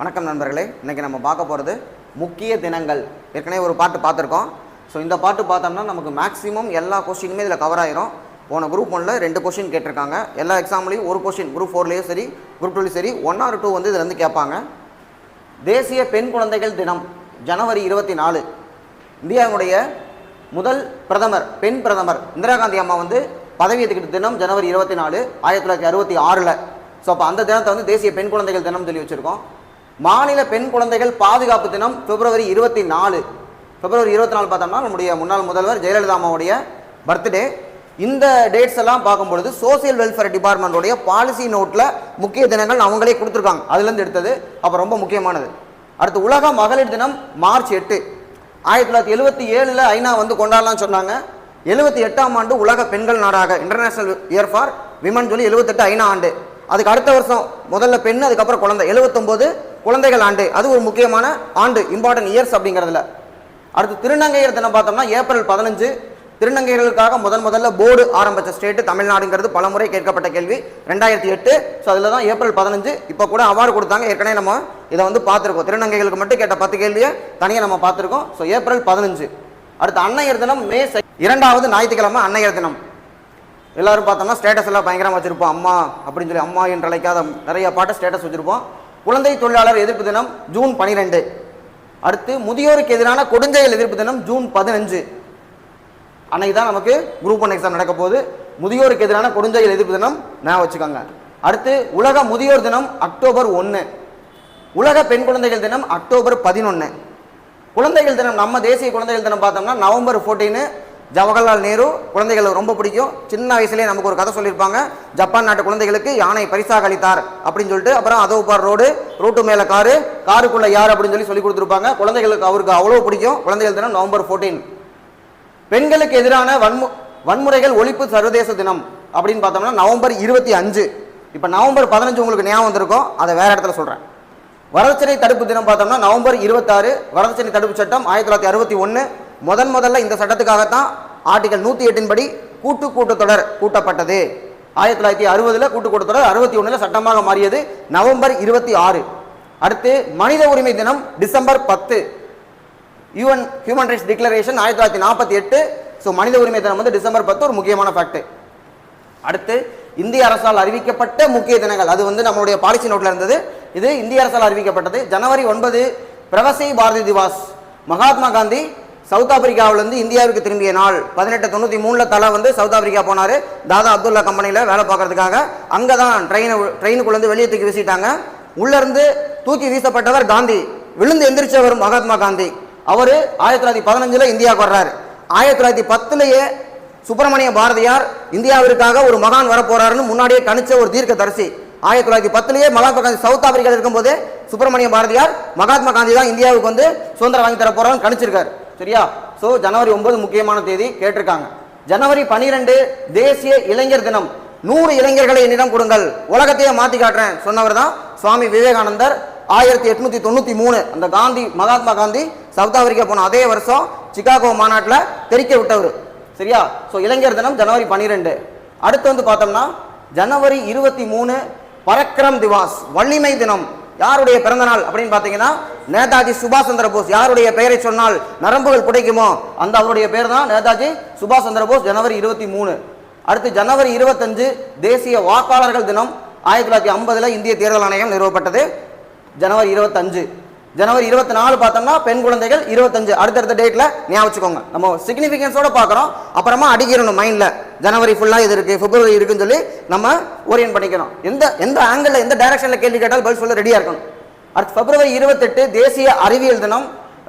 வணக்கம் நண்பர்களே இன்றைக்கி நம்ம பார்க்க போகிறது முக்கிய தினங்கள். ஏற்கனவே ஒரு பாட்டு பார்த்துருக்கோம். ஸோ இந்த பாட்டு பார்த்தோம்னா நமக்கு மேக்ஸிமம் எல்லா கொஸ்டினுமே இதில் கவர் ஆயிரும். போன குரூப் ஒன்றில் ரெண்டு கொஸ்டின் கேட்டிருக்காங்க. எல்லா எக்ஸாம்லேயும் ஒரு கொஸ்டின் குரூப் ஃபோர்லேயும் சரி குரூப் டூலையும் சரி ஒன் ஆர் டூ வந்து இதில் இருந்து கேட்பாங்க. தேசிய பெண் குழந்தைகள் தினம் ஜனவரி இருபத்தி நாலு இந்தியாவுடைய முதல் பிரதமர் பெண் பிரதமர் இந்திரா காந்தி அம்மா வந்து பதவி ஏற்றுக்கிட்ட தினம் ஜனவரி இருபத்தி நாலு ஆயிரத்தி தொள்ளாயிரத்தி அறுபத்தி ஆறில். ஸோ அப்போ அந்த தினத்தை வந்து தேசிய பெண் குழந்தைகள் தினம் சொல்லி வச்சுருக்கோம். மாநில பெண் குழந்தைகள் பாதுகாப்பு தினம் பிப்ரவரி இருபத்தி நாலு. பிப்ரவரி இருபத்தி நாலு பார்த்தோம்னா நம்முடைய முன்னாள் முதல்வர் ஜெயலலிதா அம்மாவுடைய பர்த்டே இந்த டேட்ஸ் எல்லாம் பார்க்கும்பொழுது சோசியல் வெல்ஃபேர் டிபார்ட்மெண்ட்டுடைய பாலிசி நோட்டில் முக்கிய தினங்கள் அவங்களே கொடுத்துருக்காங்க. அதுலேருந்து எடுத்தது. அப்போ ரொம்ப முக்கியமானது. அடுத்து உலக மகளிர் தினம் மார்ச் எட்டு. ஆயிரத்தி தொள்ளாயிரத்தி எழுபத்தி ஏழில் ஐநா வந்து கொண்டாடலாம்னு சொன்னாங்க. எழுபத்தி எட்டாம் ஆண்டு உலக பெண்கள் நாடாக இன்டர்நேஷனல் இயர் ஃபார் விமன் சொல்லி எழுபத்தெட்டு ஐநா ஆண்டு. அதுக்கு அடுத்த வருஷம் முதல்ல பெண் அதுக்கப்புறம் குழந்தை. எழுபத்தொம்போது குழந்தைகள் ஆண்டு. அது ஒரு முக்கியமான ஆண்டு இம்பார்ட்டன்ட் இயர்ஸ் அப்படிங்கிறதுல. அடுத்து திருநங்கையர் தினம் பார்த்தோம்னா ஏப்ரல் பதினஞ்சு. திருநங்கைகளுக்காக முதன் முதல்ல போர்டு ஆரம்பித்த ஸ்டேட்டு தமிழ்நாடுங்கிறது பலமுறை கேட்கப்பட்ட கேள்வி. ரெண்டாயிரத்தி எட்டு. ஸோ அதில் தான் ஏப்ரல் பதினஞ்சு. இப்போ கூட அவார்டு கொடுத்தாங்க. ஏற்கனவே நம்ம இதை வந்து பார்த்துருக்கோம். திருநங்கைகளுக்கு மட்டும் கேட்ட பத்து கேள்வியை தனியாக நம்ம பார்த்துருக்கோம். ஸோ ஏப்ரல் பதினஞ்சு. அடுத்து அன்னையர் தினம் மே இரண்டாவது ஞாயிற்றுக்கிழமை அன்னையர் தினம். எல்லாரும் பார்த்தோம்னா ஸ்டேட்டஸ் எல்லாம் பயங்கரமாக வச்சுருப்போம். அம்மா அப்படின்னு சொல்லி அம்மா என்று அழைக்காத நிறைய பாட்டை ஸ்டேட்டஸ் வச்சுருப்போம். குழந்தை தொழிலாளர் எதிர்ப்பு தினம் ஜூன் பனிரெண்டு. அடுத்து முதியோருக்கு எதிரான கொடுஞ்செயல் எதிர்ப்பு தினம் ஜூன் பதினஞ்சு. அன்னைக்கு தான் நமக்கு குரூப் ஒன் எக்ஸாம் நடக்க போகுது. முதியோருக்கு எதிரான கொடுஞ்செயல் எதிர்ப்பு தினம் நான் வச்சுக்கோங்க. அடுத்து உலக முதியோர் தினம் அக்டோபர் ஒன்று உலக பெண் குழந்தைகள் தினம் அக்டோபர் பதினொன்று குழந்தைகள் தினம் நம்ம தேசிய குழந்தைகள் தினம் பார்த்தோம்னா நவம்பர் 14 ஜவஹர்லால் நேரு குழந்தைகளுக்கு ரொம்ப பிடிக்கும். சின்ன வயசுலேயே நமக்கு ஒரு கதை சொல்லியிருப்பாங்க. ஜப்பான் நாட்டு குழந்தைகளுக்கு யானை பரிசாக அளித்தார் அப்படின்னு சொல்லிட்டு அப்புறம் அதோபார் ரோடு ரோட்டு மேலே காரு காருக்குள்ள யார் அப்படின்னு சொல்லி சொல்லி கொடுத்துருப்பாங்க. குழந்தைகளுக்கு அவருக்கு அவ்வளோ பிடிக்கும். குழந்தைகள் தினம் நவம்பர் 14 பெண்களுக்கு எதிரான வன்மு வன்முறைகள் ஒழிப்பு சர்வதேச தினம் அப்படின்னு பார்த்தோம்னா நவம்பர் இருபத்தி அஞ்சு. இப்போ நவம்பர் பதினஞ்சு உங்களுக்கு ஞாபகம் வந்திருக்கும். அதை வேற இடத்துல சொல்கிறேன் வரதட்சணை தடுப்பு தினம் பார்த்தோம்னா நவம்பர் இருபத்தாறு. வரதட்சணை தடுப்பு சட்டம் ஆயிரத்தி தொள்ளாயிரத்தி அறுபத்தி ஒன்று முதன் முதல்ல இந்த சட்டத்துக்காகத்தான் ஆர்டிகல் நூற்றி எட்டின் படி கூட்டு கூட்டத்தொடர் கூட்டப்பட்டது. ஆயிரத்தி தொள்ளாயிரத்தி அறுபதில் கூட்டு கூட்டத்தொடர் அறுபத்தி ஒன்றில் சட்டமாக மாறியது. நவம்பர் இருபத்தி ஆறு. அடுத்து மனித உரிமை தினம் டிசம்பர் பத்து. யூஎன் ஹியூமன் ரைட்ஸ் டிக்ளரேஷன் ஆயிரத்தி தொள்ளாயிரத்தி நாற்பத்தி எட்டு. ஸோ மனித உரிமை தினம் வந்து டிசம்பர் பத்து ஒரு முக்கியமான ஃபேக்ட் அடுத்து இந்திய அரசால் அறிவிக்கப்பட்ட முக்கிய தினங்கள். அது வந்து நம்மளுடைய பாலிசி நோட்டில் இருந்தது. இது இந்திய அரசால் அறிவிக்கப்பட்டது. ஜனவரி ஒன்பது பிரவசி பாரதி திவாஸ் மகாத்மா காந்தி சவுத் ஆப்பிரிக்காவிலேருந்து இந்தியாவுக்கு திரும்பிய நாள் பதினெட்டு தொண்ணூற்றி மூணில் தலை வந்து சவுத் ஆப்பிரிக்கா போனார். தாதா அப்துல்லா கம்பெனியில் வேலை பார்க்கறதுக்காக. அங்கே தான் ட்ரெயினை ட்ரெயினுக்குள்ளேருந்து வெளியே தூக்கி வீசிட்டாங்க. உள்ளேருந்து தூக்கி வீசப்பட்டவர் காந்தி. விழுந்து எந்திரிச்சவர் மகாத்மா காந்தி. அவர் ஆயிரத்தி தொள்ளாயிரத்தி பதினஞ்சில் இந்தியாவுக்கு வர்றாரு. ஆயிரத்தி தொள்ளாயிரத்தி பத்துலேயே சுப்பிரமணிய பாரதியார் இந்தியாவிற்காக ஒரு மகான் வரப்போறாருன்னு முன்னாடியே கணிச்ச ஒரு தீர்க்க தரிசி ஆயிரத்தி தொள்ளாயிரத்தி பத்துலேயே மகாத்மா காந்தி சவுத் ஆப்பிரிக்காவில் இருக்கும்போது சுப்பிரமணிய பாரதியார் மகாத்மா காந்தி தான் இந்தியாவுக்கு வந்து சுதந்திரம் வாங்கி தர போறாருன்னு கணிச்சிருக்காரு. சரியா? ஸோ ஜனவரி ஒன்பது முக்கியமான தேதி கேட்டிருக்காங்க. ஜனவரி பனிரெண்டு தேசிய இளைஞர் தினம். நூறு இளைஞர்களை என்னிடம் கொடுங்கள். உலகத்தையே மாத்தி காட்டுறேன் சொன்னவர் தான் சுவாமி விவேகானந்தர். ஆயிரத்தி எட்நூத்தி தொண்ணூத்தி மூணு. அந்த காந்தி மகாத்மா காந்தி சவுத் ஆப்பிரிக்கா போன அதே வருஷம் சிகாகோ மாநாட்டில் தெரிக்க விட்டவர். சரியா? ஸோ இளைஞர் தினம் ஜனவரி பன்னிரெண்டு அடுத்து வந்து பார்த்தோம்னா ஜனவரி இருபத்தி மூணு பரக்ரம் திவாஸ் வள்ளிமை தினம். யாருடைய பிறந்தநாள் அப்படின்னு பார்த்தீங்கன்னா நேதாஜி சுபாஷ் சந்திர போஸ். யாருடைய பெயரை சொன்னால் நரம்புகள் புடைக்குமோ? அந்த அவருடைய பேர் தான் நேதாஜி சுபாஷ் சந்திர போஸ் ஜனவரி இருபத்தி மூணு. அடுத்து ஜனவரி இருபத்தஞ்சு தேசிய வாக்காளர்கள் தினம் ஆயிரத்தி தொள்ளாயிரத்தி ஐம்பதுல இந்திய தேர்தல் ஆணையம் நிறுவப்பட்டது. ஜனவரி இருபத்தஞ்சு. ஜனவரி இருபத்தி நாலு பார்த்தோம்னா பெண் குழந்தைகள் இருபத்தஞ்சு. அடுத்தடுத்த டேட்டில் ஞாபகம் வச்சுக்கோங்க. நம்ம சிக்னிஃபிகன்ஸோட பார்க்குறோம். அப்புறமா அடிக்கிறணும் மைண்டில் ஜனவரி ஃபுல்லாக இது இருக்குது பிப்ரவரி இருக்குன்னு சொல்லி நம்ம ஓரியன்ட் பண்ணிக்கணும் எந்த எந்த ஆங்கிளில் எந்த டைரக்ஷனில் கேள்வி கேட்டாலும் பதில் சொல்ல ரெடியாக இருக்கணும். அடுத்து பிப்ரவரி இருபத்தெட்டு தேசிய அறிவியல் தினம்.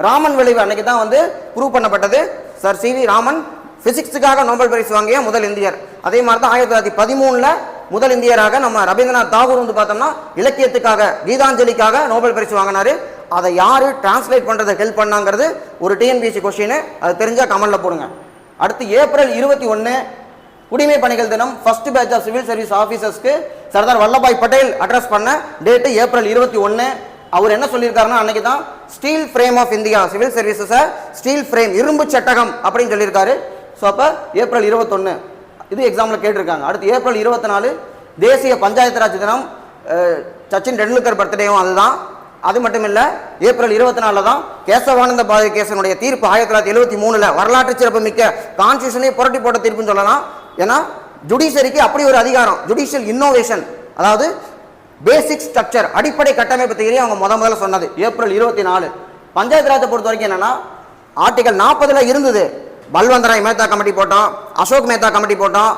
ராமன் விளைவு அன்னைக்கு தான் வந்து ப்ரூவ் பண்ணப்பட்டது. சார் சி வி ராமன் பிசிக்ஸுக்காக நோபல் பரிசு வாங்கிய முதல் இந்தியர். அதே மாதிரி தான் ஆயிரத்தி தொள்ளாயிரத்தி பதிமூணில் முதல் இந்தியராக நம்ம ரவீந்திரநாத் தாகூர் வந்து பார்த்தோம்னா இலக்கியத்துக்காக கீதாஞ்சலிக்காக நோபல் பரிசு வாங்கினார். அதை யார் டிரான்ஸ்லேட் பண்ணுறதை ஹெல்ப் பண்ணாங்கிறது ஒரு டிஎன்பிஎஸ்சி கொஸ்டின் அது தெரிஞ்சால் கமெண்ட்ல போடுங்க. அடுத்து ஏப்ரல் இருபத்தி ஒன்று குடிமை பணிகள் தினம் first batch of civil service ஆஃபீஸர்ஸ்க்கு Sardar Vallabhbhai Patel address பண்ண டேட்டு ஏப்ரல் இருபத்தி ஒன்று அவர் என்ன சொல்லியிருக்காருன்னா அன்றைக்கி தான் steel frame of India civil சர்வீசஸை steel frame இரும்பு சட்டகம் அப்படின்னு சொல்லியிருக்காரு. ஸோ அப்போ ஏப்ரல் இருபத்தொன்று இது எக்ஸாமில் கேட்டிருக்காங்க. அடுத்து ஏப்ரல் இருபத்தி நாலு தேசிய பஞ்சாயத்து ராஜ் தினம் சச்சின் டெண்டுல்கர் பர்த்டேவும் அதுதான். அது மட்டும் இல்லை ஏப்ரல் இருபத்தி நாலில் தான் கேசவானந்த பாரதிகேசனுடைய தீர்ப்பு ஆயிரத்தி தொள்ளாயிரத்தி எழுபத்தி மூணுல வரலாற்று சிறப்பு மிக்க கான்ஸ்டியூஷனே புரட்டி போட்ட தீர்ப்புன்னு சொல்லலாம். ஏன்னா ஜுடிஷியரிக்கு அப்படி ஒரு அதிகாரம் ஜுடிஷியல் இன்னோவேஷன் அதாவது பேசிக் ஸ்ட்ரக்சர் அடிப்படை கட்டமைப்பு தியரி அவங்க முத முதல்ல சொன்னது ஏப்ரல் இருபத்தி நாலு பஞ்சாயத்து ராஜை பொறுத்த வரைக்கும் என்னன்னா ஆர்டிகல் நாற்பதுல இருந்தது. பல்வந்தராய் மேத்தா கமிட்டி போட்டோம் அசோக் மேத்தா கமிட்டி போட்டோம்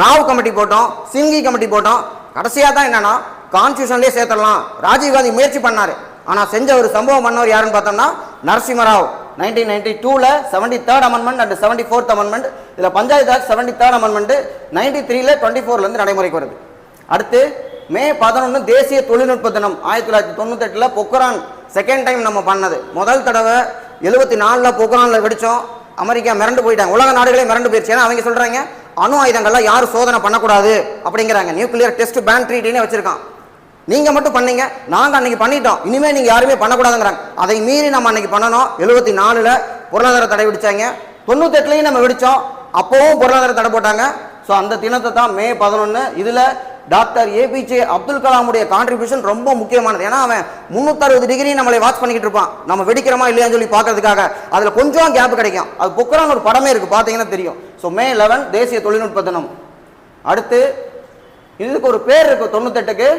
ராவ் கமிட்டி போட்டோம் சிங்கி கமிட்டி போட்டோம் கடைசியாக தான் என்னன்னா கான்ஸ்டியூஷன்லேயே சேர்த்துடலாம். ராஜீவ்காந்தி முயற்சி பண்ணாரு. ஆனால் செஞ்ச ஒரு சம்பவம் பண்ணவர் யாருன்னு பார்த்தோம்னா நரசிம்மராவ். நைன்டீன் நைன்டி டூவில் seventy third amendment and seventy fourth amendment இதில் panchayat Raj seventy third amendment ninety த்ரீல டுவெண்ட்டி ஃபோர்லேருந்து நடைமுறைக்கு வருது. அடுத்து மே பதினொன்று தேசிய தொழில்நுட்ப தினம். ஆயிரத்தி தொள்ளாயிரத்தி தொண்ணூத்தெட்டில் பொக்ரான் செகண்ட் டைம் நம்ம பண்ணது. முதல் தடவை எழுபத்தி நாலில் பொக்ரானில் வெடித்தோம் அமெரிக்கா மிரண்டு போயிட்டாங்க. உலக நாடுகளே மிரண்டு போயிடுச்சு ஏன்னா அவங்க சொல்கிறாங்க அணு ஆயுதங்கள்லாம் யாரும் சோதனை பண்ணக்கூடாது. அப்படிங்கிறாங்க. நியூக்ளியர் டெஸ்ட் பேன் ட்ரீட்டின்னு வச்சிருக்கான். நீங்கள் மட்டும் பண்ணீங்க. நாங்கள் அன்னைக்கு பண்ணிட்டோம். இனிமேல் நீங்கள் யாருமே பண்ணக்கூடாதுங்கிறாங்க. அதை மீறி நம்ம அன்னைக்கு பண்ணணும். எழுபத்தி நாலில் பொருளாதார தடை விடிச்சாங்க தொண்ணூத்தெட்டுலையும் நம்ம விடித்தோம் அப்போவும் பொருளாதார தடை போட்டாங்க. ஸோ அந்த தினத்தை தான் மே பதினொன்று இதில் டாக்டர் ஏபிஜே அப்துல் கலாமுடைய கான்ட்ரிபியூஷன் ரொம்ப முக்கியமானது. ஏன்னா அவன் முந்நூற்றறுபது டிகிரி நம்மளை வாட்ச் பண்ணிக்கிட்டு இருப்பான். நம்ம வெடிக்கிறோமா இல்லையான்னு சொல்லி பார்க்கறதுக்காக. அதில் கொஞ்சம் கேப் கிடைக்கும். அது பொக்கரான ஒரு படமே இருக்குது பார்த்தீங்கன்னா தெரியும். ஸோ மே லெவன் தேசிய தொழில்நுட்ப தினம். அடுத்து இதுக்கு ஒரு பேர் இருக்கு தொண்ணூத்தெட்டுக்கு.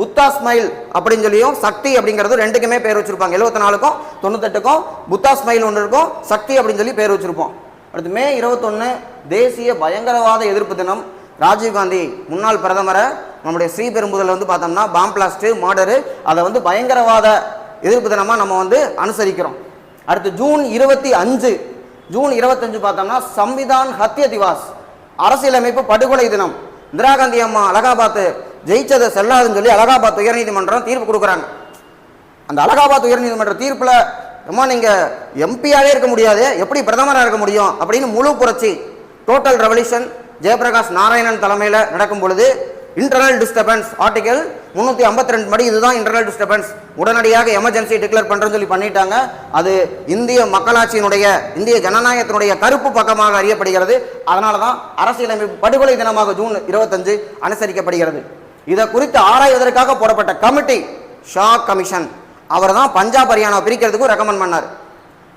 புத்தா ஸ்மைல் அப்படின்னு சொல்லியும் சக்தி அப்படிங்கிறது ரெண்டுக்குமே பேர் வச்சிருப்பாங்க. எழுபத்தி நாலுக்கும் தொண்ணூத்தெட்டுக்கும் புத்தா ஸ்மைல் ஒன்று இருக்கும் சக்தி அப்படின்னு சொல்லி பேர் வச்சிருப்போம். அடுத்து மே இருபத்தொன்று தேசிய பயங்கரவாத எதிர்ப்பு தினம். ராஜீவ்காந்தி முன்னாள் பிரதமரை நம்முடைய ஸ்ரீபெரும்புதலில் வந்து பார்த்தோம்னா பாம் பிளாஸ்ட் மர்டரு அதை வந்து பயங்கரவாத எதிர்ப்பு தினமாக நம்ம வந்து அனுசரிக்கிறோம். அடுத்து ஜூன் இருபத்தி அஞ்சு ஜூன் இருபத்தஞ்சு பார்த்தோம்னா சம்விதான் ஹத்திய திவாஸ் அரசியலமைப்பு படுகொலை தினம். இந்திரா காந்தி அம்மா அலகாபாத் ஜெயிச்சதை செல்லாதுன்னு சொல்லி அலகாபாத் உயர்நீதிமன்றம் தீர்ப்பு கொடுக்குறாங்க. அந்த அலகாபாத் உயர்நீதிமன்ற தீர்ப்பில் அம்மா நீங்கள் எம்பியாவே இருக்க முடியாது. எப்படி பிரதமராக இருக்க முடியும்? அப்படின்னு முழு புரட்சி டோட்டல் ரெவல்யூஷன் ஜெயபிரகாஷ் நாராயணன் தலைமையில் நடக்கும் பொழுது இன்டர்னல் டிஸ்டர்பன்ஸ் ஆர்டிகல் முந்நூற்றி ஐம்பத்தி ரெண்டு படி இதுதான் இன்டர்னல் டிஸ்டர்பன்ஸ் உடனடியாக எமர்ஜென்சி டிக்ளேர் பண்ணுறேன்னு சொல்லி பண்ணிட்டாங்க. அது இந்திய மக்களாட்சியினுடைய இந்திய ஜனநாயகத்தினுடைய கருப்பு பக்கமாக அறியப்படுகிறது. அதனால தான் அரசியலமைப்பு படுகொலை தினமாக ஜூன் இருபத்தஞ்சு அனுசரிக்கப்படுகிறது. இதை குறித்து ஆராய்வதற்காக போடப்பட்ட கமிட்டி ஷா கமிஷன். அவர் தான் பஞ்சாப் ஹரியானா பிரிக்கிறதுக்கும் ரெக்கமெண்ட் பண்ணார்.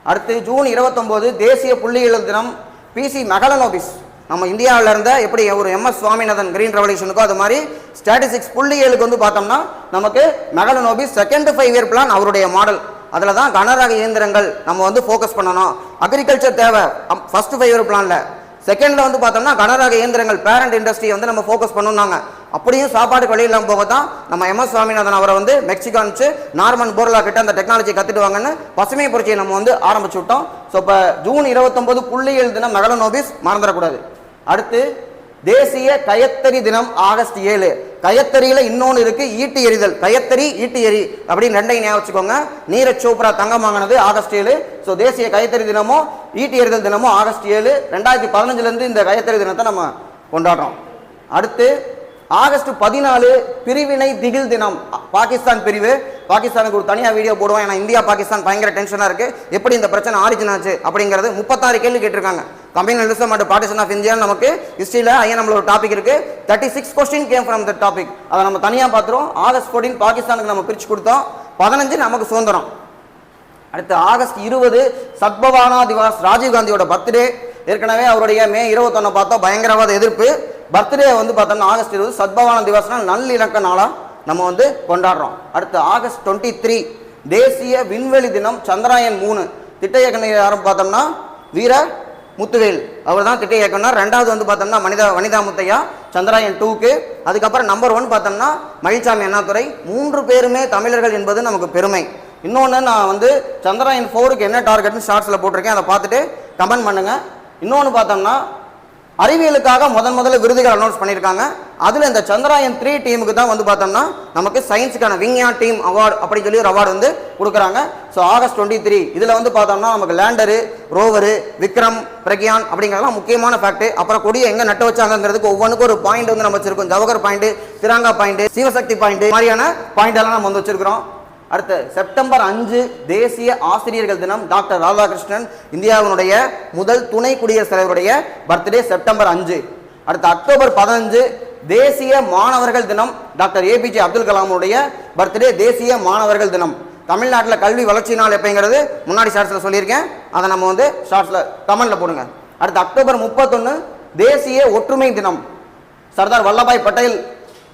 அடுத்து ஜூன் இருபத்தொம்போது தேசிய புள்ளியியல் தினம் பிசி மெகலனோபிஸ் நம்ம இந்தியாவில் இருந்த எப்படி ஒரு எம்எஸ் சுவாமிநாதன் கிரீன் ரெவல்யூஷனுக்கோ அது மாதிரி ஸ்டாட்டிஸ்டிக்ஸ் புள்ளியியலுக்கு வந்து பார்த்தோம்னா நமக்கு Mahalanobis second five year plan அவருடைய மாடல் அதில் தான் கனரக இயந்திரங்கள் நம்ம வந்து ஃபோக்கஸ் பண்ணணும். அக்ரிகல்ச்சர் தேவை ஃபஸ்ட்டு ஃபைவ் இயர் பிளானில் செகண்டில் வந்து பார்த்தோம்னா கனரக இயந்திரங்கள் பேரண்ட் இண்டஸ்ட்ரியை வந்து நம்ம ஃபோக்கஸ் பண்ணணும்னாங்க. அப்படியும் சாப்பாடு வழி இல்லாமல் போக தான் நம்ம எம் எஸ் சுவாமிநாதன் அவரை வந்து மெக்சிகோ அனுப்பிச்சு நார்மன் போர்லா கிட்ட அந்த டெக்னாலஜி கற்றுட்டு வாங்கன்னு பசுமை புரட்சியை நம்ம வந்து ஆரம்பிச்சு விட்டோம். ஸோ இப்போ ஜூன் இருபத்தொன்பது புள்ளியல் தினம் மெகலனோபிஸ் மறந்துடக்கூடாது. அடுத்து தேசிய கயத்தறி தினம் ஆகஸ்ட் ஏழு. கயத்தறியில் இன்னொன்று இருக்கு ஈட்டி எறிதல். கயத்தறி ஈட்டி எறி அப்படின்னு ரெண்டையும் ஞாபகம் வச்சுக்கோங்க. நீரஜ் சோப்ரா தங்கம் வாங்கினது ஆகஸ்ட் ஏழு. ஸோ தேசிய கயத்தறி தினமும் ஈட்டி எறிதல் தினமும் ஆகஸ்ட் ஏழு. ரெண்டாயிரத்தி பதினஞ்சுலேருந்து இந்த கயத்தறி தினத்தை நம்ம கொண்டாடுறோம். அடுத்து ஆகஸ்ட் பதினாலு பிரிவினை திகில் தினம். பாகிஸ்தான் பிரிவு. பாகிஸ்தானுக்கு ஒரு தனியாக வீடியோ போடுவோம் ஏன்னா இந்தியா பாகிஸ்தான் பயங்கர டென்ஷனாக இருக்குது எப்படி இந்த பிரச்சனை ஆரிஜின் ஆச்சு அப்படிங்கிறது முப்பத்தாறு கேள்வி கேட்டிருக்காங்க. Communalism and partition of India நமக்கு ஹிஸ்ட்ரியில் ஐயா நம்மளோட ஒரு டாபிக் இருக்கு. Thirty six question came from the topic அதை நம்ம தனியாக பார்த்துருவோம். ஆகஸ்ட் ஃபோர்டீன் பாகிஸ்தானுக்கு நம்ம பிரித்து கொடுத்தோம். பதினஞ்சு நமக்கு சுதந்திரம். அடுத்து ஆகஸ்ட் இருபது சத்பவானா திவாஸ் ராஜீவ்காந்தியோட பர்த்டே ஏற்கனவே அவருடைய மே இருபத்தொன்னு பார்த்தோம். பயங்கரவாத எதிர்ப்பு. பர்த்டே வந்து பார்த்தோம்னா ஆகஸ்ட் இருபது சத்பவான திவாஸ்னா நல்லிணக்க நாளாக நம்ம வந்து கொண்டாடுறோம். அடுத்து ஆகஸ்ட் டுவெண்ட்டி த்ரீ தேசிய விண்வெளி தினம் சந்திராயன் மூணு. திட்ட இயக்குனர் யாரும் பார்த்தோம்னா வீர முத்துவேல். அவர் தான் திட்ட இயக்குனர். ரெண்டாவது வந்து பார்த்தோம்னா மனிதா வனிதா முத்தையா சந்திராயன் டூக்கு. அதுக்கப்புறம் நம்பர் ஒன் பார்த்தோம்னா மயில்சாமி அண்ணாதுரை. மூன்று பேருமே தமிழர்கள் என்பது நமக்கு பெருமை. இன்னொன்று நான் வந்து சந்திராயன் ஃபோருக்கு என்ன டார்கெட்னு ஷார்ட்ஸில் போட்டிருக்கேன். அதை பார்த்துட்டு கமெண்ட் பண்ணுங்கள் இன்னொன்று பார்த்தோம்னா அறிவியலுக்காக முதன் முதல்ல விருதுகள் அனௌன்ஸ் பண்ணியிருக்காங்க. அதில் இந்த சந்திராயன் த்ரீ டீமுக்கு தான் வந்து பார்த்தோம்னா நமக்கு சயின்ஸுக்கான விஞ்ஞான் டீம் அவார்டு அப்படின்னு சொல்லி ஒரு அவார்டு வந்து கொடுக்குறாங்க. ஸோ ஆகஸ்ட் டுவெண்ட்டி த்ரீ இதில் வந்து பார்த்தோம்னா நமக்கு லேண்டரு ரோவரு விக்ரம் பிரக்யான் அப்படிங்கிறதெல்லாம் முக்கியமான ஃபேக்ட் அப்புறம் கொடியை எங்கே நட்டு வச்சாங்கிறதுக்கு ஒவ்வொன்றுக்கும் ஒரு பாயிண்ட் வந்து நம்ம வச்சிருக்கோம். Jawahar point Tiranga point Shivashakti point மாதிரியான பாயிண்ட் எல்லாம் நம்ம வந்து வச்சிருக்கிறோம். அடுத்த செப்டம்பர் அஞ்சு தேசிய ஆசிரியர்கள் தினம் டாக்டர் ராதாகிருஷ்ணன் இந்தியாவினுடைய முதல் துணை குடியரசுத் தலைவருடைய பர்த்டே செப்டம்பர் அஞ்சு. அடுத்த அக்டோபர் பதினஞ்சு தேசிய மாணவர்கள் தினம் டாக்டர் ஏபிஜே அப்துல் கலாமுடைய பர்த்டே தேசிய மாணவர்கள் தினம். தமிழ்நாட்டில் கல்வி வளர்ச்சி நாள் எப்போங்கிறது? முன்னாடி ஷார்ட்ஸில் சொல்லியிருக்கேன். அதை நம்ம வந்து ஷார்ட்ஸில் தமிழில் போடுங்க. அடுத்து அக்டோபர் முப்பத்தொன்று தேசிய ஒற்றுமை தினம். சர்தார் வல்லபாய் பட்டேல்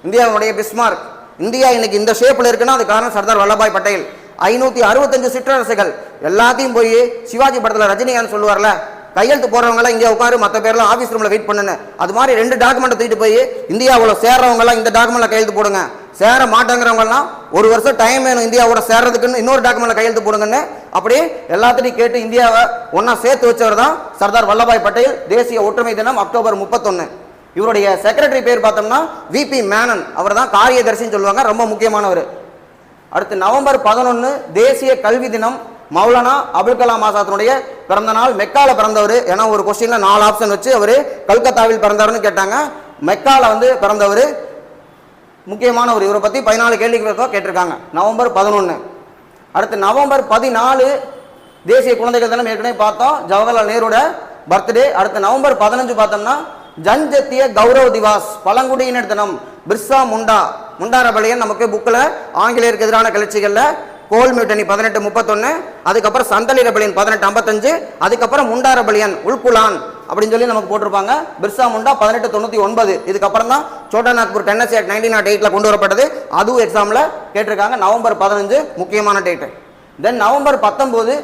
இந்தியாவுடைய பிஸ்மார்க். இந்தியா இன்னைக்கு இந்த ஷேப்பில் இருக்குன்னா அது காரணம் சர்தார் வல்லபாய் பட்டேல். ஐநூற்றி அறுபத்தஞ்சு சிற்றரசுகள். எல்லாத்தையும் போய் சிவாஜி படத்தில் ரஜினிகாந்த் சொல்லுவார்ல கையெழுத்து போடுறவங்கலாம் இங்கே உட்காரு மற்ற பேர்லாம் ஆஃபீஸ் ரூமில் வெயிட் பண்ணுன்னு. அது மாதிரி ரெண்டு டாக்குமெண்ட்டை தூக்கிட்டு போய் இந்தியாவில் சேர்றவங்கலாம் இந்த டாக்குமெண்ட்டில் கையெழுத்து போடுங்க. சேர மாட்டேங்கிறவங்கலாம் ஒரு வருஷம் டைம் வேணும் இந்தியாவோட சேர்றதுக்குன்னு இன்னொரு டாக்குமெண்ட்ல கையெழுத்து போடுங்கன்னு. அப்படி எல்லாத்திலையும் கேட்டு இந்தியாவை ஒன்றா சேர்த்து வச்சவர் தான் சர்தார் வல்லபாய் பட்டேல். தேசிய ஒற்றுமை தினம் அக்டோபர் முப்பத்தொன்று இவருடைய செக்ரட்டரி பேர் பார்த்தோம்னா விபி மேனன் அவர் தான் காரியதர்சின்னு சொல்லுவாங்க. ரொம்ப முக்கியமானவர். அடுத்து நவம்பர் பதினொன்று தேசிய கல்வி தினம். மௌலானா அபுல் கலாம் ஆசாத்தினுடைய பிறந்த நாள். மெக்கால பிறந்தவர். ஏன்னா ஒரு கொஸ்டின்ல நாலு ஆப்ஷன் வச்சு அவர் கல்கத்தாவில் பிறந்தவர்னு கேட்டாங்க. மெக்கால வந்து பிறந்தவர். முக்கியமான ஒரு இவரை பற்றி பதினாலு கேள்விகளுக்கோ கேட்டிருக்காங்க. நவம்பர் பதினொன்று அடுத்து நவம்பர் பதினாலு தேசிய குழந்தைகள் தினம் ஏற்கனவே பார்த்தோம். ஜவஹர்லால் நேருட பர்த்டே அடுத்து நவம்பர் பதினஞ்சு பார்த்தோம்னா ஜன்ஜத்திய கௌரவ் திவாஸ் பழங்குடியினர் தினம் பிர்சா முண்டா முண்டாரபலியன் நமக்கு புக்கில் ஆங்கிலேயருக்கு எதிரான கிளர்ச்சிகளில் கோல் மியூட்டனி பதினெட்டு முப்பத்தொன்று அதுக்கப்புறம் சந்தலிரபலியன் பதினெட்டு ஐம்பத்தஞ்சு அதுக்கப்புறம் முண்டா ரெபலியன் உல்குலான் அப்படின்னு சொல்லி நமக்கு போட்டிருப்பாங்க. பிர்சா முண்டா பதினெட்டு தொண்ணூற்றி ஒன்பது. இதுக்கப்புறம் தான் Chota Nagpur tenancy act nineteen nought எயிட்டில் கொண்டு வரப்பட்டது. அதுவும் எக்ஸாமில் கேட்டிருக்காங்க. நவம்பர் பதினஞ்சு முக்கியமான டேட்டு தென் நவம்பர் பத்தொம்போது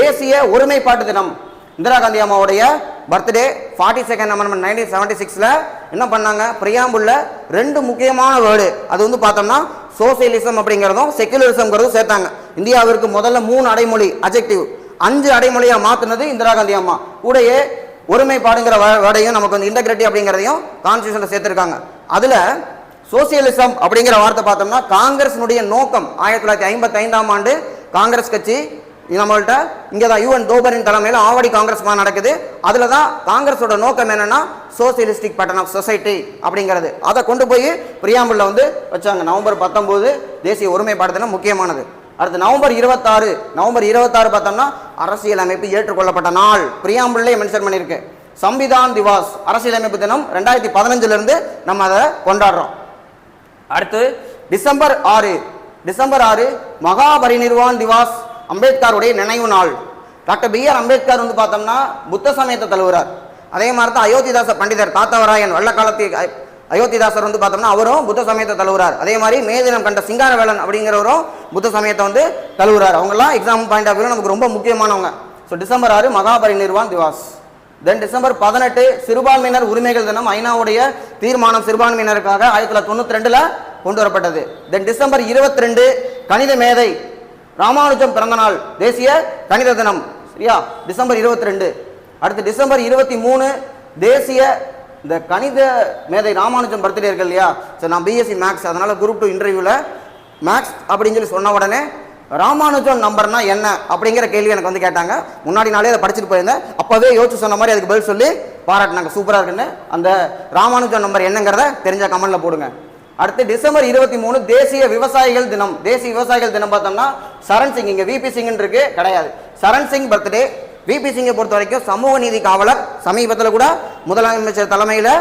தேசிய ஒருமைப்பாட்டு தினம். இந்திரா காந்தி அம்மாவுடைய birthday forty second amendment nineteen seventy சிக்ஸில் என்ன பண்ணாங்க? பிரியாம்புள்ள ரெண்டு முக்கியமான வேர்டு. அது வந்து பார்த்தோம்னா சோசியலிசம் அப்படிங்கிறதும் செக்குலரிசம்ங்கிறதும் சேர்த்தாங்க. இந்தியாவிற்கு முதல்ல மூணு அடைமொழி அஜெக்டிவ் அஞ்சு அடைமொழியாக மாற்றினது இந்திரா காந்தி அம்மா. கூடயே ஒருமைப்பாடுங்கிற வேடையும் நமக்கு வந்து இன்டகிரிட்டி அப்படிங்கிறதையும் கான்ஸ்டியூஷனில் சேர்த்துருக்காங்க. அதில் சோசியலிசம் அப்படிங்கிற வார்த்தை பார்த்தோம்னா காங்கிரஸினுடைய நோக்கம் ஆயிரத்தி தொள்ளாயிரத்தி ஐம்பத்தி ஐந்தாம் ஆண்டு காங்கிரஸ் கட்சி நம்மள்ட்ட இங்கே தான் யூஎன் தோபரின் தலைமையில் ஆவடி காங்கிரஸ் மா நடக்குது. அதில் தான் காங்கிரஸோட நோக்கம் என்னென்னா சோசியலிஸ்டிக் பேட்டர்ன் ஆஃப் சொசைட்டி அப்படிங்கிறது. அதை கொண்டு போய் பிரியாம்பிளில் வந்து வச்சாங்க. நவம்பர் பத்தொம்போது தேசிய ஒருமைப்பாடு தினம் முக்கியமானது. அடுத்து நவம்பர் இருபத்தாறு நவம்பர் இருபத்தாறு பார்த்தோம்னா அரசியல் அமைப்பு ஏற்றுக்கொள்ளப்பட்ட நாள். பிரியாம்பிள்லேயே மென்ஷன் பண்ணியிருக்கு. சம்விதான் திவாஸ் அரசியலமைப்பு தினம் ரெண்டாயிரத்தி பதினஞ்சுலேருந்து நம்ம அதை கொண்டாடுறோம். அடுத்து டிசம்பர் ஆறு டிசம்பர் ஆறு மகாபரிநிர்வான் திவாஸ் அம்பேத்கருடைய நினைவு நாள். டாக்டர் பி ஆர் அம்பேத்கர் வந்து பார்த்தோம்னா புத்த சமயத்தை தழுவுறார். அதே மாதிரி தான் அயோத்திதாச பண்டிதர் தாத்தவராயன் வள்ளக்காலத்தி அ- அயோத்திதாசர் வந்து பார்த்தோம்னா அவரும் புத்த சமயத்தை தழுவுறார். அதே மாதிரி மேதினம் கண்ட சிங்காரவேலன் அப்படிங்கிறவரும் புத்த சமயத்தை வந்து தழுவுறார். அவங்கெல்லாம் எக்ஸாம் பாயிண்ட் ஆஃப் வியூ நமக்கு ரொம்ப முக்கியமானவங்க. ஸோ டிசம்பர் ஆறு மகாபரிநிர்வான் திவாஸ். தென் டிசம்பர் பதினெட்டு சிறுபான்மையினர் உரிமைகள் தினம் ஐநாவுடைய தீர்மானம் சிறுபான்மையினருக்காக ஆயிரத்தி தொள்ளாயிரத்தி தொண்ணூற்றி ரெண்டில் கொண்டு வரப்பட்டது. தென் டிசம்பர் இருபத்தி ரெண்டு கணித மேதை ராமானுஜம் பிறந்த நாள் தேசிய கணித தினம். சரியா? டிசம்பர் இருபத்தி ரெண்டு அடுத்து டிசம்பர் இருபத்தி மூணு தேசிய இந்த கணித மேதை ராமானுஜம் பர்த்டே இருக்கு இல்லையா? சரி நான் பிஎஸ்சி மேக்ஸ் அதனால குரூப் டூ இன்டர்வியூவில் மேக்ஸ் அப்படின்னு சொல்லி சொன்ன உடனே ராமானுஜம் நம்பர்னா என்ன அப்படிங்கிற கேள்வி எனக்கு வந்து கேட்டாங்க. முன்னாடி நாளே அதை படிச்சுட்டு போயிருந்தேன். அப்போவே யோசிச்சு சொன்ன மாதிரி அதுக்கு பதில் சொல்லி பாராட்டினாங்க. சூப்பராக இருக்குன்னு. அந்த ராமானுஜம் நம்பர் என்னங்கிறத தெரிஞ்ச கமெண்டில் போடுங்க. அடுத்து டிசம்பர் இருபத்தி மூணு தேசிய விவசாயிகள் தினம். தேசிய விவசாயிகள் தினம் பார்த்தோம்னா சரண் சிங் இங்கே விபி சிங்னு இருக்கு கிடையாது. சரண் சிங் பர்த்டே விபி சிங்கை பொறுத்த வரைக்கும் சமூக நீதி காவலர் சமீபத்தில் கூட முதலமைச்சர் தலைமையில்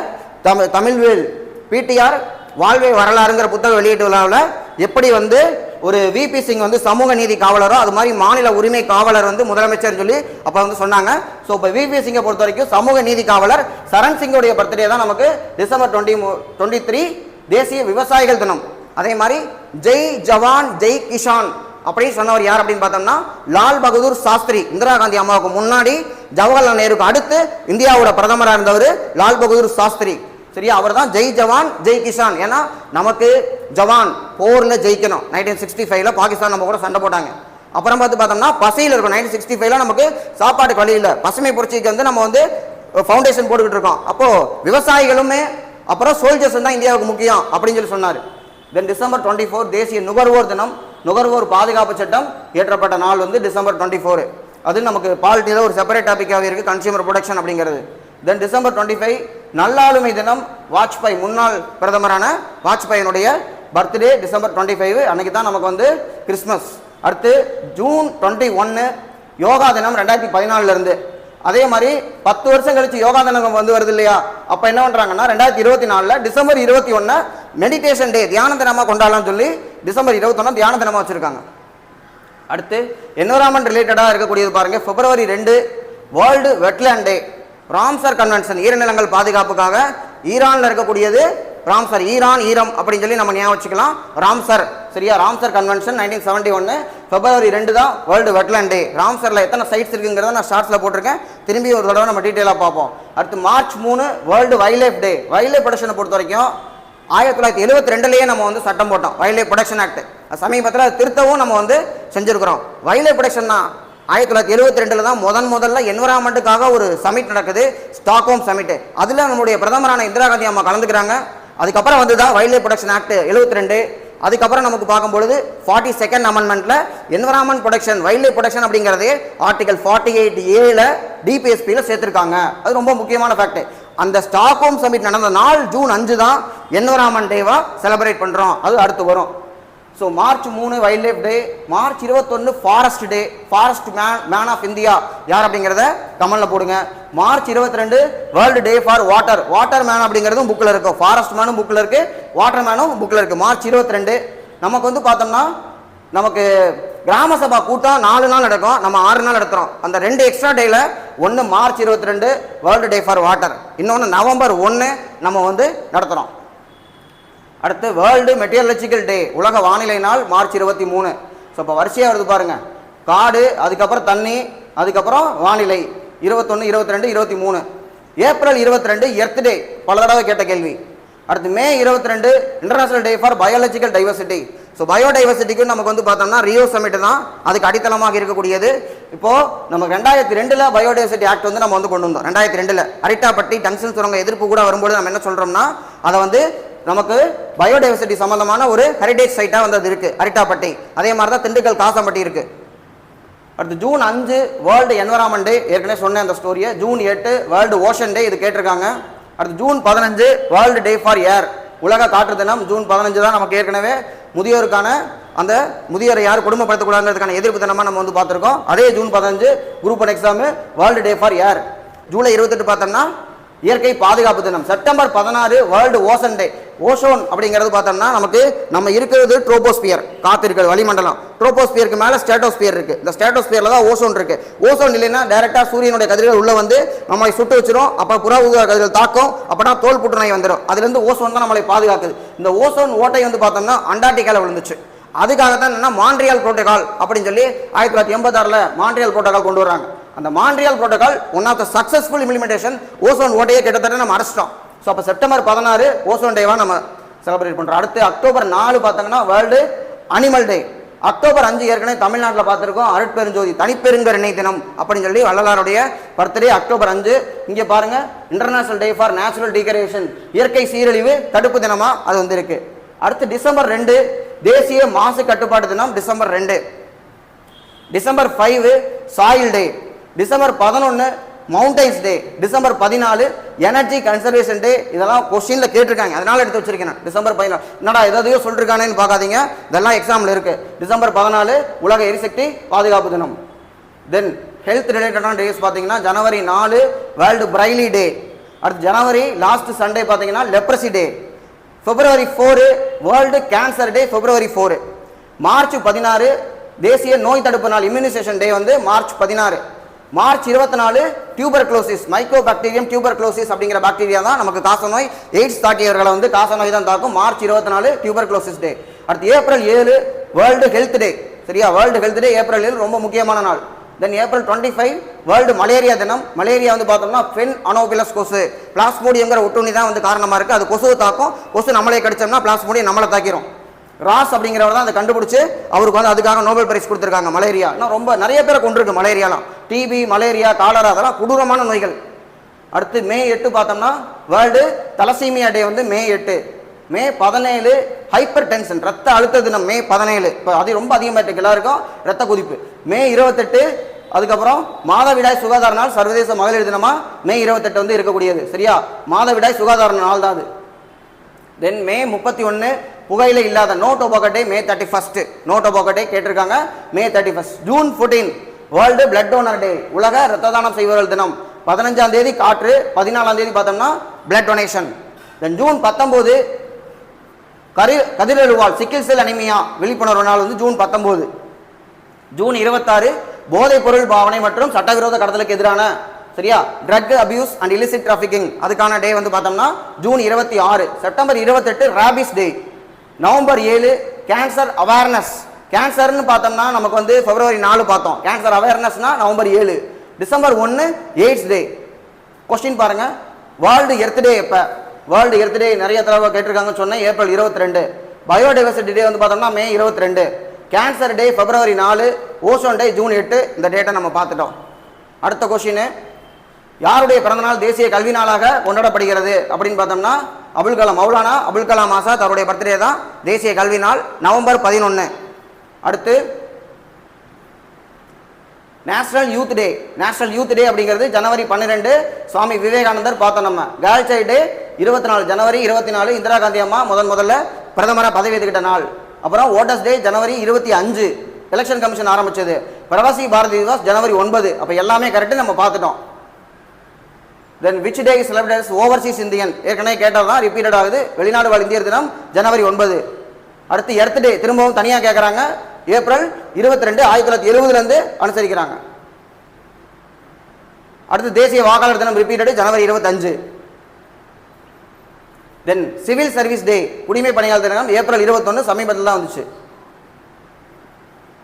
தமிழ் தமிழ்வேல் பிடிஆர் வாழ்வை வரலாறுங்கிற புத்தக வெளியீட்டு விழாவில் எப்படி வந்து ஒரு விபி சிங் வந்து சமூக நீதி காவலரோ அது மாதிரி மாநில உரிமை காவலர் வந்து முதலமைச்சர் சொல்லி அப்போ வந்து சொன்னாங்க. ஸோ இப்போ விபி சிங்கை பொறுத்த வரைக்கும் சமூக நீதி காவலர் சரண் சிங்கோடைய பர்த்டே தான் நமக்கு டிசம்பர் டுவெண்ட்டி டுவெண்ட்டி த்ரீ தேசிய விவசாயிகள் தினம். அதே மாதிரி ஜெய் ஜவான் ஜெய் கிஷான் அப்படின்னு சொன்னவர் யார் அப்படின்னு பார்த்தோம்னா லால் பகதூர் சாஸ்திரி இந்திரா காந்தி அம்மாவுக்கு முன்னாடி ஜவஹர்லால் நேருக்கு அடுத்து இந்தியாவோட பிரதமராக இருந்தவர் லால் பகதூர் சாஸ்திரி. சரியா? அவர் தான் ஜெய் ஜவான் ஜெய் கிஷான். ஏன்னா நமக்கு ஜவான் போரில் ஜெயிக்கணும். நைன்டீன் சிக்ஸ்டி ஃபைவ்ல பாகிஸ்தான் நம்ம கூட சண்டை போட்டாங்க. அப்புறம் பார்த்து பார்த்தோம்னா பசியில் இருக்கும். நைன்டீன் சிக்ஸ்டி ஃபைவ்ல நமக்கு சாப்பாடு வழி இல்லை. பசுமை புரட்சிக்கு வந்து நம்ம வந்து ஃபவுண்டேஷன் போட்டுக்கிட்டு இருக்கோம். அப்போது விவசாயிகளுமே அப்புறம் சோல்ஜர்ஸ் தான் இந்தியாவுக்கு முக்கியம் அப்படின்னு சொல்லி சொன்னார். தென் டிசம்பர் டுவெண்ட்டி ஃபோர் தேசிய நுகர்வோர் தினம் நுகர்வோர் பாதுகாப்பு சட்டம் இயற்றப்பட்ட நாள் வந்து டிசம்பர் டுவெண்ட்டி ஃபோர் அது நமக்கு பாலிட்டியில் ஒரு செப்பரேட் டாப்பிக்காகவே இருக்குது கன்சியூமர் ப்ரொடக்ஷன் அப்படிங்கிறது. தென் டிசம்பர் டுவெண்ட்டி ஃபைவ் நல்லாளுமை தினம் வாஜ்பாய் முன்னாள் பிரதமரான வாஜ்பாயினுடைய பர்த்டே டிசம்பர் டுவெண்ட்டி ஃபைவ் அன்னைக்கு தான் நமக்கு வந்து கிறிஸ்மஸ் அடுத்து ஜூன் டுவெண்ட்டி ஒன்று யோகா தினம் ரெண்டாயிரத்தி பதினாலிருந்து அதே மாதிரி பத்து வருஷம் கழிச்சு யோகா வந்து வருது இல்லையா? அப்போ என்ன பண்ணுறாங்கன்னா ரெண்டாயிரத்தி இருபத்தி நாலில் டிசம்பர் இருபத்தி ஒன்று மெடிடேஷன் டே தியான தினமாக கொண்டாடலாம்னு சொல்லி டிசம்பர் இருபத்தொன்னா தியான தினமாக வச்சுருக்காங்க. அடுத்து என்வரான்மெண்ட் ரிலேட்டடாக இருக்கக்கூடியது பாருங்கள் பிப்ரவரி ரெண்டு world wetland day Ramsar convention ஈரநிலங்கள் பாதுகாப்புக்காக ஈரானில் இருக்கக்கூடியது ராம்சர் ஈரான் ஈரம் அப்படின்னு சொல்லி நம்ம ஞாபகம் வச்சுக்கலாம். ராம்சர் சரியா? ராம்சர் கன்வென்ஷன் நைன்டீன் செவன்டி ஒன்று பிப்ரவரி ரெண்டு தான் வேர்ல்டு வெட்லாண்ட் டே ராம்சரில் எத்தனை சைட்ஸ் இருக்குங்கிறத நான் ஷார்ட்ஸில் போட்டிருக்கேன். திரும்பி ஒரு தடவை நம்ம டீட்டெயிலாக பார்ப்போம். அடுத்து மார்ச் மூணு world wild life day wild life ப்ரொடக்ஷனை பொறுத்த வரைக்கும் ஆயிரத்தி தொள்ளாயிரத்தி எழுபத்தி ரெண்டுலேயே நம்ம வந்து சட்டம் போட்டோம். வைல்ட் லைஃப் ப்ரொடக்ஷன் ஆக்ட் சமீபத்தில் அது திருத்தவும் நம்ம வந்து செஞ்சுருக்கிறோம். வைல்ட் லைஃப் ப்ரொடக்ஷன்னா ஆயிரத்தி தொள்ளாயிரத்தி எழுபத்தி ரெண்டில் தான் முதன் முதல்ல என்வரான்மெண்ட்டுக்காக ஒரு சமிட் நடக்குது. ஸ்டாக்ஹோம் சமிட்டு அதில் நம்முடைய பிரதமரான இந்திரா காந்தி அம்மா கலந்துக்கிறாங்க. அதுக்கப்புறம் வந்து தான் வைல்ட் லைஃப் ப்ரொடக்ஷன் ஆக்ட் எழுபத்தி ரெண்டு அதுக்கப்புறம் நமக்கு பார்க்கும்பொழுது forty second அமெண்ட்மெண்ட்டில் environment protection wild life protection அப்படிங்கிறதே ஆர்டிகல் ஃபார்ட்டி எயிட் ஏல டிபிஎஸ்பியில் சேர்த்துருக்காங்க. அது ரொம்ப முக்கியமான ஃபேக்ட் அந்த ஸ்டாக்ஹோம் சமிட் நடந்த நாள் ஜூன் அஞ்சு தான் என்வரான்மெண்ட் டேவாக செலிப்ரேட் பண்ணுறோம் அது அடுத்து வரும். ஸோ மார்ச் மூணு வைல்ட் லைஃப் டே மார்ச் இருபத்தொன்று forest day forest man man of India யார் அப்படிங்கிறத கமலில் போடுங்க. மார்ச் இருபத்தி ரெண்டு world day for water water man அப்படிங்கிறதும் புக்கில் இருக்கும் ஃபாரஸ்ட் மேனும் புக்கில் இருக்கு. வாட்டர் மேனும் புக்கில் இருக்கு. மார்ச் இருபத்தி ரெண்டு நமக்கு வந்து பார்த்தோம்னா நமக்கு கிராம சபா கூட்டம் நாலு நாள் நடக்கும். நம்ம ஆறு நாள் நடத்துகிறோம் அந்த ரெண்டு எக்ஸ்ட்ரா டேயில் ஒன்று மார்ச் இருபத்தி ரெண்டு வேர்ல்டு டே ஃபார் வாட்டர் இன்னொன்று நவம்பர் ஒன்று நம்ம வந்து நடத்துகிறோம் அடுத்து வேர்ல்டு மெட்டியரலஜிக்கல் டே உலக வானிலை நாள் மார்ச் இருபத்தி மூணு. ஸோ இப்போ வரிசையாக வருது பாருங்கள் காடு அதுக்கப்புறம் தண்ணி அதுக்கப்புறம் வானிலை. இருபத்தொன்று இருபத்தி ரெண்டு இருபத்தி மூணு. ஏப்ரல் இருபத்தி ரெண்டு எர்த் டே பல தடவை கேட்ட கேள்வி. அடுத்து மே இருபத்தி ரெண்டு international day for biological diversity so பயோடைவர்சிட்டிக்கு நமக்கு வந்து பார்த்தோம்னா ரியோ சமிட் தான். அதுக்கு அடித்தளமாக இருக்கக்கூடியது. இப்போது நம்ம ரெண்டாயிரத்தி ரெண்டில் பயோடைவர்சிட்டி ஆக்ட் வந்து நம்ம வந்து கொண்டு வந்தோம். ரெண்டாயிரத்தி ரெண்டில். அரிட்டாப்பட்டி டங்ஷன் சுரங்க எதிர்ப்பு கூட வரும்போது நம்ம என்ன சொல்கிறோம்னா அதை வந்து நமக்கு பயோடைவர்சிட்டி சம்பந்தமான ஒரு ஹெரிடேஜ் சைட்டாக வந்து அது இருக்குது அரிட்டாப்பட்டி. அதே மாதிரி தான் திண்டுக்கல் காசம்பட்டி இருக்குது அடுத்து ஜூன் அஞ்சு வேர்ல்டு என்வரான்மெண்ட் டே ஏற்கனவே சொன்னேன் அந்த ஸ்டோரியை ஜூன் எட்டு வேர்ல்டு ஓஷன் டே இது கேட்டிருக்காங்க. அடுத்து ஜூன் பதினஞ்சு வேர்ல்டு டே ஃபார் ஏர் உலக காற்று தினம். ஜூன் பதினஞ்சு தான் நமக்கு ஏற்கனவே முதியோருக்கான அந்த முதியோரை யார் குடும்பப்படுத்தக்கூடாதுன்றதுக்கான எதிர்ப்பு தினமாக நம்ம வந்து பார்த்துருக்கோம். அதே ஜூன் பதினஞ்சு group one exam world day for air July இருபத்தெட்டு பார்த்தோம்னா இயற்கை பாதுகாப்பு தினம். செப்டம்பர் பதினாறு வேர்ல்டு ஓசன் டே ஓசோன் அப்படிங்கிறது பார்த்தோம்னா நமக்கு நம்ம இருக்கிறது ட்ரோபோஸ்பியர் காத்து இருக்கிறது வளிமண்டலம் ட்ரோபோஸ்பியருக்கு மேலே ஸ்டேட்டோஸ்பியர் இருக்குது இந்த ஸ்டேட்டோஸ்பியரில் தான் ஓசோன் இருக்குது ஓசோன் இல்லைன்னா டேரெக்டாக சூரியனுடைய கதிர்கள் உள்ளே வந்து நம்மளை சுட்டு வச்சிரும். அப்போ புற ஊதா கதிர்கள் தாக்கும். அப்போனா தோல் புற்றுநோய் வந்துடும் அதுலேருந்து ஓசோன் தான் நம்மளை பாதுகாக்குது. இந்த ஓசோன் ஓட்டை வந்து பார்த்தோம்னா அண்டார்டிகாவில் விழுந்துச்சு. அதுக்காக தான் என்ன மான்ட்ரியால் புரோட்டோகால் அப்படின்னு சொல்லி ஆயிரத்தி தொள்ளாயிரத்தி எண்பத்தாறில் மான்ட்ரியால் புரோட்டோகால் கொண்டு வராங்க அந்த Montreal protocol one of the successful implementation ozone ஓட்டையே கிட்டத்தட்ட நம்ம அரைச்சிட்டோம் ஸோ அப்போ செப்டம்பர் பதினாறு ஓசோன் டேவாக நம்ம செலிப்ரேட் பண்ணுறோம் அடுத்து அக்டோபர் நாலு பார்த்தோங்கன்னா வேர்ல்டு அனிமல் டே அக்டோபர் அஞ்சு ஏற்கனவே தமிழ்நாட்டில் பார்த்துருக்கோம். அருட்பெருஞ்சோதி தனிப்பெருங்கருணை தினம் அப்படின்னு சொல்லி வள்ளலாருடைய பர்த்டே அக்டோபர் அஞ்சு. இங்கே பாருங்க international day for natural degradation இயற்கை சீரழிவு தடுப்பு தினமாக அது வந்திருக்கு. அடுத்து டிசம்பர் ரெண்டு தேசிய மாசு கட்டுப்பாட்டு தினம் டிசம்பர் ரெண்டு. December five soil day December பதினொன்று மவுண்டைன்ஸ் டே டிசம்பர் பதினாலு எனர்ஜி கன்சர்வேஷன் டே இதெல்லாம் கொஸ்டினில் கேட்டிருக்காங்க. அதனால எடுத்து வச்சிருக்கேன் நான். டிசம்பர் பதினாலு. என்னடா எதையோ சொல்லிருக்கானேன்னு பார்க்காதீங்க. இதெல்லாம் எக்ஸாமில் இருக்குது டிசம்பர் பதினாலு உலக எரிசக்தி பாதுகாப்பு தினம். தென் ஹெல்த் ரிலேட்டடான டேஸ் பார்த்தீங்கன்னா ஜனவரி நாலு வேர்ல்டு பிரைலி டே அடுத்து ஜனவரி லாஸ்ட் சண்டே பார்த்தீங்கன்னா leprosy day February four world cancer day February four March பதினாறு தேசிய நோய் தடுப்பு நாள் இம்யூனைசேஷன் டே வந்து மார்ச் பதினாறு. மார்ச் இருபத்தி நாலு tuberculosis mycobacterium tuberculosis அப்படிங்கிற பாக்டீரியா தான் நமக்கு காசநோய் எய்ட்ஸ் தாக்கியவர்களை வந்து காசநோய் தான் தாக்கும். மார்ச் இருபத்தி நாலு டியூபர் க்ளோசிஸ் டே அடுத்து ஏப்ரல் ஏழு வேர்ல்டு ஹெல்த் டே சரியா? வேர்ல்டு ஹெல்த் டே ஏப்ரல் ஏழு ரொம்ப முக்கியமான நாள். Then April twenty five world malaria தினம். மலேரியா வந்து பார்த்தோம்னா ஃபென் அனோபிலஸ் கொசு பிளாஸ்மோடியங்கிற ஒட்டுண்ணி தான் வந்து காரணமாக இருக்குது அது கொசுவை தாக்கும். கொசு நம்மளே கடிச்சோம்னா பிளாஸ்மோடியம் நம்மளை தாக்கிரும். ராஸ் அப்படிங்கிறவர் தான் அதை கண்டுபிடிச்சு அவருக்கு வந்து அதுக்காக நோபல் பிரைஸ் கொடுத்துருக்காங்க. மலேரியா. இன்னும் ரொம்ப நிறைய பேரை கொண்டிருக்கு மலேரியாலாம். டிபி மலேரியா காலரா அதெல்லாம் கொடூரமான நோய்கள். அடுத்து மே எட்டு பார்த்தோம்னா வேர்ல்டு தலசீமியா டே வந்து மே எட்டு. மே பதினேழு ஹைப்பர் டென்ஷன் ரத்த அழுத்த தினம் மே பதினேழு. இப்போ அது ரொம்ப அதிகமாக இருக்குது எல்லாருக்கும் ரத்த கொதிப்பு. மே இருபத்தெட்டு அதுக்கப்புறம் மாதவிடாய் சுகாதார நாள் சர்வதேச மகளிர் தினமாக மே இருபத்தெட்டு வந்து இருக்கக்கூடியது. சரியா? மாதவிடாய் சுகாதார நாள் தான் அது. தென் மே முப்பத்தி ஒன்று புகையில இல்லாத no tobacco day May thirty first no tobacco day கேட்டிருக்காங்க. May thirty first June fourteen world blood donor day உலக ரத்த தானம் செய்வர்கள் தினம். பதினஞ்சாம் தேதி காற்று பதினாலாம் தேதி பார்த்தோம்னா பிளட் டொனேஷன் தென் ஜூன் பத்தொம்போது கரி கதிரழுவால் சிக்கில் செல் அனிமியா விழிப்புணர்வு நாள் வந்து ஜூன் பத்தொம்போது. ஜூன் இருபத்தாறு போதைப் பொருள் பாவனை மற்றும் சட்டவிரோத கடத்தலுக்கு எதிரான சரியா? Drug abuse and illicit trafficking அதுக்கான டே வந்து பார்த்தோம்னா ஜூன் இருபத்தி ஆறு செப்டம்பர் இருபத்தெட்டு ரேபிஸ் டே நவம்பர் ஏழு கேன்சர் அவேர்னஸ் கேன்சர்னு பார்த்தோம்னா நமக்கு வந்து பிப்ரவரி நாலு பார்த்தோம். கேன்சர் அவேர்னஸ்னா நவம்பர் ஏழு. டிசம்பர் ஒன்று எய்ட்ஸ் டே கொஸ்டின் பாருங்க. வேர்ல்டு எர்த் டே எப்போ வேர்ல்டு எர்த் டே நிறைய தடவை கேட்டிருக்காங்கன்னு சொன்னேன். ஏப்ரல் இருபத்தி ரெண்டு பயோடைவர்சிட்டி டே வந்து பார்த்தோம்னா மே இருபத்தி ரெண்டு கேன்சர் டே பிப்ரவரி நாலு. ஓசோன் டே ஜூன் எட்டு. இந்த டேட்டை நம்ம பார்த்துட்டோம். அடுத்த கொஷின் யாருடைய பிறந்தநாள் தேசிய கல்வி நாளாக கொண்டாடப்படுகிறது அப்படின்னு பார்த்தோம்னா அபுல் கலாம் மௌலானா அபுல் கலாம் ஆசாத் அவருடைய பர்த்டே தான் தேசிய கல்வி நாள் நவம்பர் பதினொன்று அடுத்து national youth day national youth day அப்படிங்கிறது ஜனவரி பன்னிரெண்டு சுவாமி விவேகானந்தர் பார்த்தோம் நம்ம. கேர்ள்ஸ் டே இருபத்தி நாலு ஜனவரி இருபத்தி நாலு இந்திரா காந்தி அம்மா முதன் முதல்ல பிரதமராக பதவி எடுத்துக்கிட்ட நாள். அப்புறம் ஓட்டர்ஸ் டே ஜனவரி இருபத்தி அஞ்சு எலெக்ஷன் கமிஷன் ஆரம்பிச்சது. பிரவாசி பாரதி திவாஸ் ஜனவரி ஒன்பது. அப்போ எல்லாமே கரெக்டு நம்ம பார்த்துட்டோம். Then which day is celebrate overseas Indian ஏற்கனவே கேட்டது தான் ரிப்பீட்டட் ஆகுது. வெளிநாடு வாழ் இந்தியர் தினம் ஜனவரி ஒன்பது. அடுத்து எர்த் டே திரும்பவும் தனியாக கேட்குறாங்க ஏப்ரல் இருபத்தி ரெண்டு ஆயிரத்தி தொள்ளாயிரத்தி எழுபதுலேருந்து அனுசரிக்கிறாங்க. அடுத்து தேசிய வாக்காளர் தினம் ரிப்பீட்டடு ஜனவரி இருபத்தஞ்சு. தென் சிவில் சர்வீஸ் டே குடிமை பணியாளர் தினம் ஏப்ரல் இருபத்தொன்று சமீபத்தில் தான் வந்துச்சு.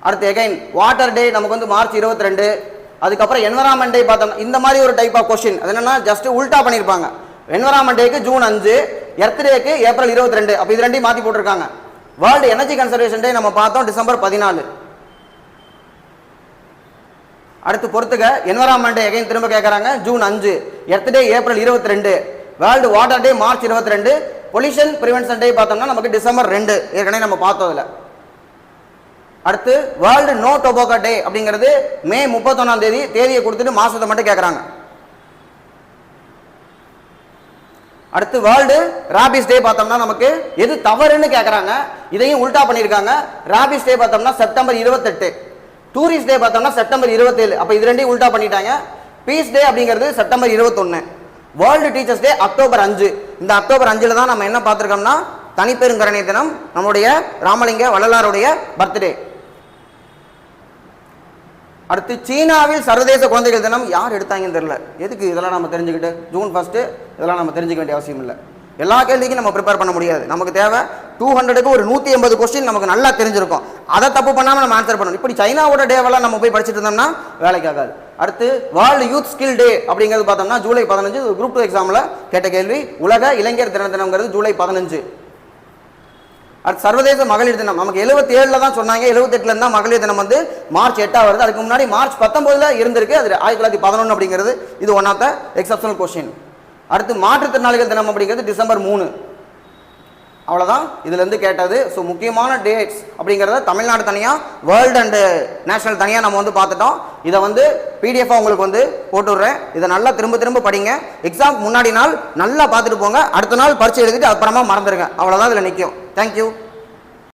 அடுத்து எகைன் வாட்டர் டே நமக்கு வந்து மார்ச் இருபத்தி ரெண்டு அதுக்கப்புறம் என்வரான்மெண்ட் டே பார்த்தோம் இந்த மாதிரி ஒரு டைப் ஆஃப் கொஸ்டின் அது என்னன்னா ஜஸ்ட் உல்டா பண்ணியிருப்பாங்க என்வரான்மெண்ட் டேக்கு ஜூன் அஞ்சு எர்த் டேக்கு ஏப்ரல் இருபத்தி ரெண்டு அப்போ இது ரெண்டையும் மாற்றி போட்டிருக்காங்க. வேர்ல்டு எனர்ஜி கன்சர்வேஷன் டே நம்ம பார்த்தோம் டிசம்பர் பதினாலு. அடுத்து பொறுத்துக்க என்வரான்மெண்ட் டே எகைன் திரும்ப கேட்குறாங்க ஜூன் அஞ்சு எர்த் டே ஏப்ரல் இருபத்தி ரெண்டு வேர்ல்டு வாட்டர் டே மார்ச் இருபத்தி ரெண்டு பொல்யூஷன் ப்ரிவென்ஷன் டே பார்த்தோம்னா நமக்கு டிசம்பர் ரெண்டு. ஏற்கனவே நம்ம பார்த்தோம் அதில் அடுத்து வேர்ல்டு நோ டொபாக்கோ டே அப்படிங்கிறது மே முப்பத்தொன்னாம் தேதி தேதியை கொடுத்துட்டு மாசத்தை மட்டும் கேட்குறாங்க அடுத்து வேர்ல்டு ராபிஸ் டே பார்த்தோம்னா நமக்கு எது தவறுன்னு கேட்குறாங்க இதையும் உல்டா பண்ணியிருக்காங்க. ராபிஸ் டே பார்த்தோம்னா செப்டம்பர் இருபத்தெட்டு. டூரிஸ்ட் டே பார்த்தோம்னா செப்டம்பர் இருபத்தேழு. அப்போ இது ரெண்டையும் உல்டா பண்ணிட்டாங்க. பீஸ் டே அப்படிங்கிறது செப்டம்பர் இருபத்தொன்று வேர்ல்டு டீச்சர்ஸ் டே அக்டோபர் அஞ்சு. இந்த அக்டோபர் அஞ்சில் தான் நம்ம என்ன பார்த்துருக்கோம்னா தனிப்பெருங்கரணை தினம் நம்முடைய ராமலிங்க வள்ளலாருடைய பர்த்டே அடுத்து சீனாவில் சர்வதேச குழந்தைகள் தினம் யார் எடுத்தாங்கன்னு தெரியல. எதுக்கு இதெல்லாம் நம்ம தெரிஞ்சுக்கிட்டு ஜூன் ஃபஸ்ட்டு இதெல்லாம் நம்ம தெரிஞ்சுக்க வேண்டிய அவசியம் இல்லை. எல்லா கேள்விக்கும் நம்ம ப்ரிப்பேர் பண்ண முடியாது. நமக்கு தேவை டூ ஹண்ட்ரடுக்கு ஒரு நூற்றி எண்பது கொஸ்டின் நமக்கு நல்லா தெரிஞ்சிருக்கும். அதை தப்பு பண்ணாமல் நம்ம ஆன்சர் பண்ணணும். இப்படி சைனாவோட டேவெல்லாம் நம்ம போய் படிச்சுட்டு இருந்தோம்னா வேலைக்கு ஆகாது. அடுத்து வேர்ல்டு யூத் ஸ்கில் டே அப்படிங்கிறது பார்த்தோம்னா ஜூலை பதினஞ்சு குரூப் டூ எக்ஸாமில் கேட்ட கேள்வி உலக இளைஞர் தின தினம்ங்கிறது ஜூலை பதினஞ்சு. அடுத்து சர்வதேச மகளிர் தினம். நமக்கு எழுபத்தி ஏழில் தான் சொன்னாங்க. எழுபத்தெட்டுல இருந்தா மகளிர் தினம் வந்து மார்ச் எட்டாக வருது. அதுக்கு முன்னாடி மார்ச் பத்தொன்பதுல இருந்திருக்கு. அது ஆயிரத்தி தொள்ளாயிரத்தி பதினொன்று அப்படிங்கிறது. இது one of the exceptional question அடுத்து மாற்றுத்திறனாளிகள் தினம் அப்படிங்கிறது டிசம்பர் மூணு. அவ்வளோதான் இதுலேருந்து கேட்டது ஸோ முக்கியமான டேட்ஸ் அப்படிங்கிறத தமிழ்நாடு தனியாக வேர்ல்டு அண்டு நேஷனல் தனியாக நம்ம வந்து பார்த்துட்டோம். இதை வந்து பிடிஎஃபாக உங்களுக்கு வந்து போட்டு விட்றேன் இதை நல்லா திரும்ப திரும்ப படிங்க. எக்ஸாம் முன்னாடி நாள் நல்லா பார்த்துட்டு போங்க. அடுத்த நாள் பரிச்சு எழுதிட்டு அப்புறமா மறந்துடுங்க அவ்வளோதான் இதில் நிற்கும் தேங்க்யூ